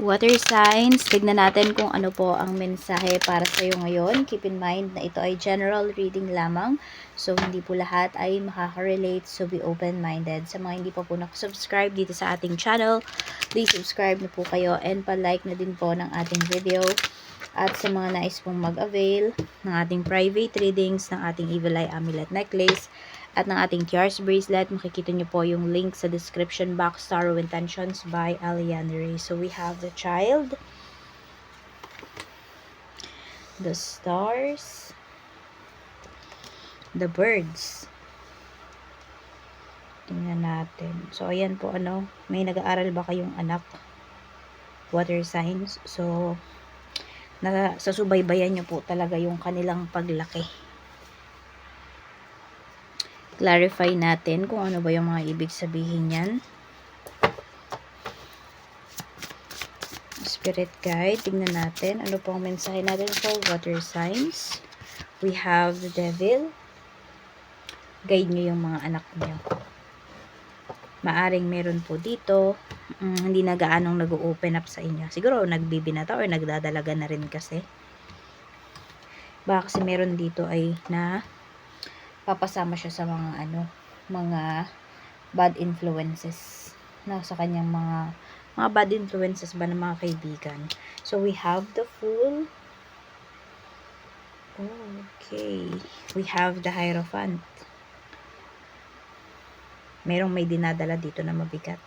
Water signs, tignan natin kung ano po ang mensahe para sa iyo ngayon. Keep in mind na ito ay general reading lamang. So, hindi po lahat ay makaka-relate. So, be open-minded. Sa mga hindi pa po nakasubscribe dito sa ating channel, please subscribe na po kayo and pa-like na din po ng ating video. At sa mga nais pong mag-avail ng ating private readings, ng ating Evil Eye Amulet Necklace, at ng ating Tiars Bracelet, makikita nyo po yung link sa description box, Tarot Intentions by Aliane Ray. So, we have the child, the stars, the birds. Tingnan natin. So, ayan po, ano, may nag-aaral ba kayong anak? Water signs. So, na, sa subaybayan nyo po talaga yung kanilang paglaki. Clarify natin kung ano ba yung mga ibig sabihin yan. Spirit guide, tingnan natin. Ano pong mensahe natin for water signs? We have the devil. Guide nyo yung mga anak nyo. Maaring meron po dito, mm, hindi na gaanong nag-open up sa inyo. Siguro nagbibinata or nagdadalaga na rin kasi. Baka kasi meron dito ay na papasama siya sa mga ano, mga bad influences na sa kanyang mga mga bad influences ba ng mga kaibigan. So we have the fool. Okay. We have the hierophant. Merong may dinadala dito na mabigat.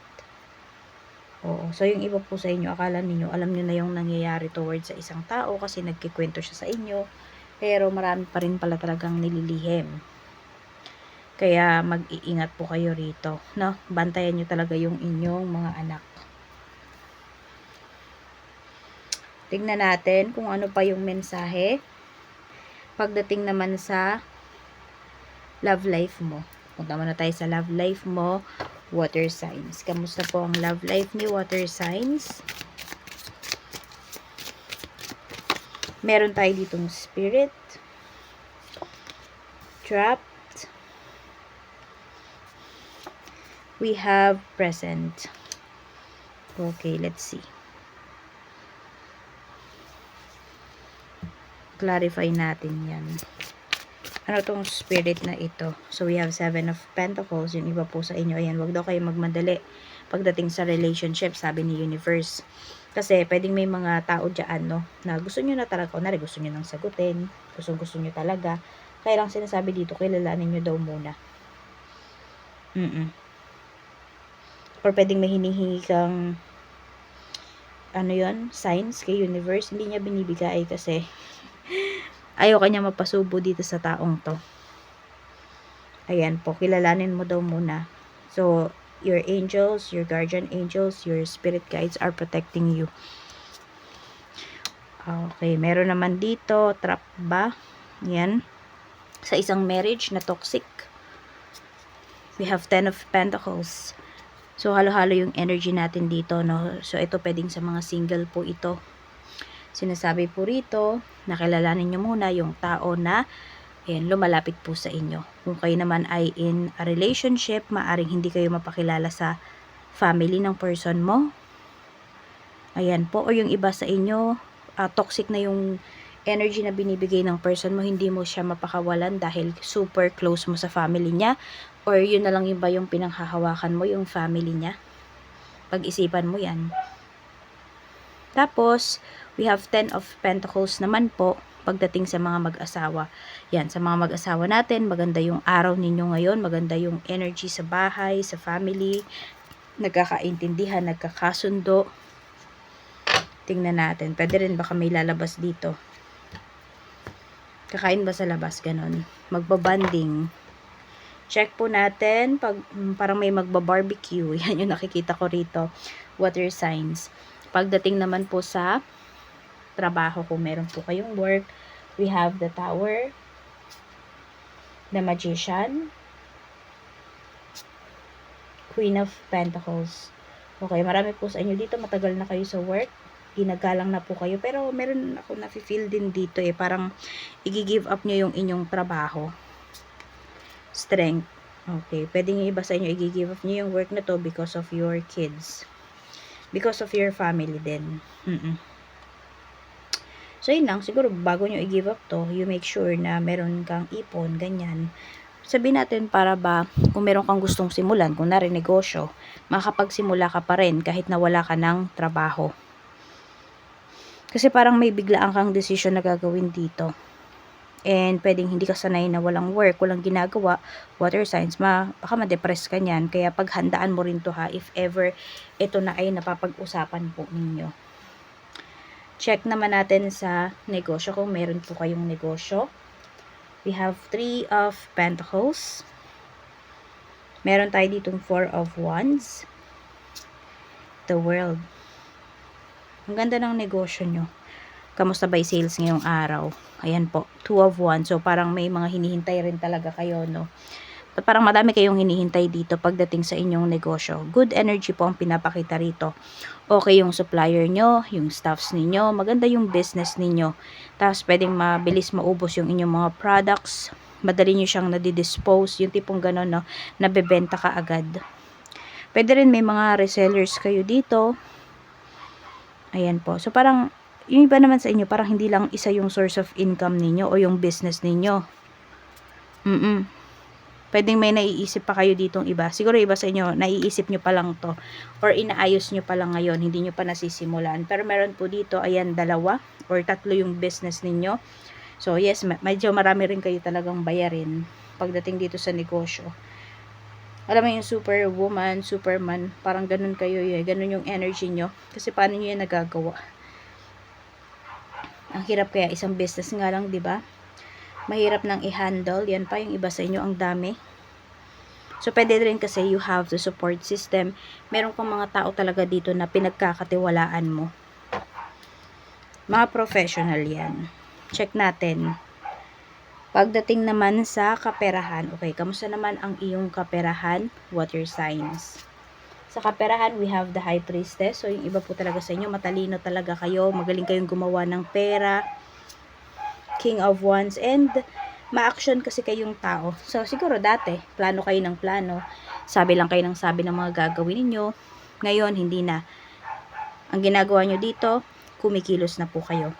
Oo. So, yung iba po sa inyo, akala ninyo, alam nyo na yung nangyayari towards sa isang tao kasi nagkikwento siya sa inyo. Pero marami pa rin pala talagang nililihim. Kaya mag-iingat po kayo rito. No? Bantayan nyo talaga yung inyong mga anak. Tingnan natin kung ano pa yung mensahe. Pagdating naman sa love life mo. Punta muna tayo sa love life mo, water signs. Kamusta po ang love life ni water signs? Meron tayo ditong spirit, trapped, we have present. Okay, let's see. Clarify natin yan. Ano tong spirit na ito? So, we have seven of pentacles. Yung iba po sa inyo, ayan, wag daw kayo magmadali pagdating sa relationship, sabi ni universe. Kasi, pwedeng may mga tao dyan, no, na gusto nyo na talaga, kunwari gusto nyo nang sagutin, gusto gusto nyo talaga. Kaya lang sinasabi dito, kilalanin nyo daw muna. Mm Or pwedeng may hinihingi kang ano yon signs kay universe, hindi niya binibigay kasi ayaw kanya mapasubo dito sa taong to. Ayan po, kilalanin mo daw muna. So, your angels, your guardian angels, your spirit guides are protecting you. Okay, meron naman dito, trap ba? Yan. Sa isang marriage na toxic. We have 10 of pentacles. So, halo-halo yung energy natin dito, no? So, ito pwedeng sa mga single po ito. Sinasabi po rito, nakilalanin nyo muna yung tao na ayan, lumalapit po sa inyo. Kung kayo naman ay in a relationship, maaring hindi kayo mapakilala sa family ng person mo. Ayan po. O yung iba sa inyo, ah, toxic na yung energy na binibigay ng person mo, hindi mo siya mapakawalan dahil super close mo sa family niya. Or yun na lang iba yung pinanghahawakan mo, yung family niya. Pag-isipan mo yan. Tapos, we have 10 of pentacles naman po pagdating sa mga mag-asawa. Yan, sa mga mag-asawa natin, maganda yung araw ninyo ngayon, maganda yung energy sa bahay, sa family, nagkakaintindihan, nagkakasundo. Tingnan natin, pwede rin baka may lalabas dito. Kakain ba sa labas, ganon. Magbabanding. Check po natin, pag, mm, parang may magba-barbecue, yan yung nakikita ko rito. Water signs. Pagdating naman po sa trabaho kung meron po kayong work. We have the tower, the magician, queen of pentacles. Okay, marami po sa inyo dito, matagal na kayo sa work, ginagalang na po kayo, pero meron ako na-feel din dito eh, parang i-give up nyo yung inyong trabaho. Strength. Okay, pwedeng yung iba sa inyo i-give up nyo yung work na to because of your kids. Because of your family din. Mm-mm. So, yun lang. Siguro, bago nyo i-give up to, you make sure na meron kang ipon, ganyan. Sabihin natin para ba, kung meron kang gustong simulan, kung nari negosyo, makakapagsimula ka pa rin kahit na wala ka ng trabaho. Kasi parang may biglaan kang decision na gagawin dito. And pwedeng hindi ka sanay na walang work, walang ginagawa, water signs, ma, baka ma-depress ka niyan. Kaya paghandaan mo rin to ha, if ever ito na ay napapag-usapan po ninyo. Check naman natin sa negosyo kung meron po kayong negosyo. We have three of pentacles. Meron tayo ditong four of wands. The world. Ang ganda ng negosyo nyo. Kamusta ba sales ngayong araw? Ayan po, two of wands. So, parang may mga hinihintay rin talaga kayo, no? At parang madami kayong hinihintay dito pagdating sa inyong negosyo. Good energy po ang pinapakita rito. Okay yung supplier nyo, yung staffs ninyo, maganda yung business ninyo. Tapos pwedeng mabilis maubos yung inyong mga products. Madali nyo siyang nadidispose, yung tipong gano'n, no, nabebenta ka agad. Pwede rin may mga resellers kayo dito. Ayan po. So parang, yung iba naman sa inyo, parang hindi lang isa yung source of income ninyo o yung business ninyo. Mm-mm pwedeng may naiisip pa kayo ditong iba. Siguro iba sa inyo, naiisip nyo pa lang to. Or inaayos nyo pa lang ngayon, hindi nyo pa nasisimulan. Pero meron po dito, ayan, dalawa or tatlo yung business ninyo. So, yes, medyo marami rin kayo talagang bayarin pagdating dito sa negosyo. Alam mo yung superwoman, superman, parang ganun kayo eh. Ganun yung energy nyo. Kasi paano nyo yan nagagawa? Ang hirap kaya isang business nga lang, di ba? mahirap nang i-handle. Yan pa, yung iba sa inyo, ang dami. So, pwede rin kasi you have the support system. Meron kang mga tao talaga dito na pinagkakatiwalaan mo. Mga professional yan. Check natin. Pagdating naman sa kaperahan, okay, kamusta naman ang iyong kaperahan? Water signs. Sa kaperahan, we have the high priestess. So, yung iba po talaga sa inyo, matalino talaga kayo. Magaling kayong gumawa ng pera King of Wands, and ma-action kasi kayong tao. So, siguro dati, plano kayo ng plano, sabi lang kayo ng sabi ng mga gagawin ninyo. Ngayon, hindi na. Ang ginagawa nyo dito, kumikilos na po kayo.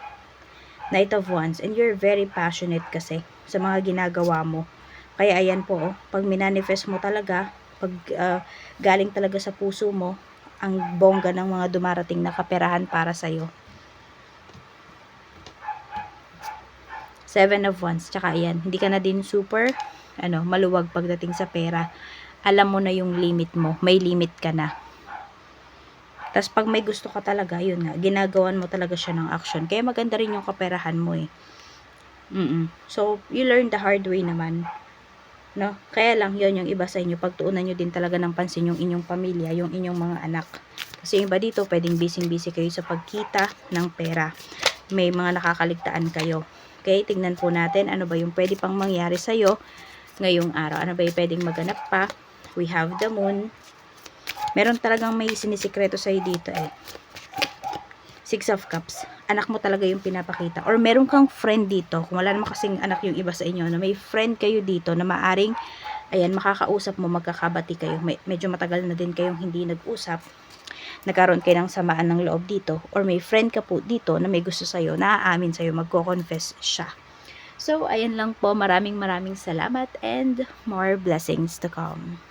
Knight of Wands, and you're very passionate kasi sa mga ginagawa mo. Kaya ayan po, oh, pag minanifest mo talaga, pag uh, galing talaga sa puso mo, ang bongga ng mga dumarating na kaperahan para sa'yo. Seven of Wands. Tsaka ayan, hindi ka na din super, ano, maluwag pagdating sa pera. Alam mo na yung limit mo. May limit ka na. Tapos pag may gusto ka talaga, yun nga, ginagawan mo talaga siya ng action. Kaya maganda rin yung kaperahan mo eh. Mm, -mm. So, you learn the hard way naman. No? Kaya lang, yun yung iba sa inyo. Pagtuunan nyo din talaga ng pansin yung inyong pamilya, yung inyong mga anak. Kasi yung iba dito, pwedeng busy-busy kayo sa pagkita ng pera. May mga nakakaligtaan kayo. Okay, tingnan po natin ano ba yung pwede pang mangyari sa'yo ngayong araw. Ano ba yung pwedeng maganap pa? We have the moon. Meron talagang may sinisikreto sa'yo dito eh. Six of Cups. Anak mo talaga yung pinapakita. Or meron kang friend dito. Kung wala naman kasing anak yung iba sa inyo, na may friend kayo dito na maaring, ayan, makakausap mo, magkakabati kayo. May, medyo matagal na din kayong hindi nag-usap nagkaroon kayo ng samaan ng loob dito or may friend ka po dito na may gusto sa'yo, naaamin sa'yo, magko-confess siya. So, ayan lang po. Maraming maraming salamat and more blessings to come.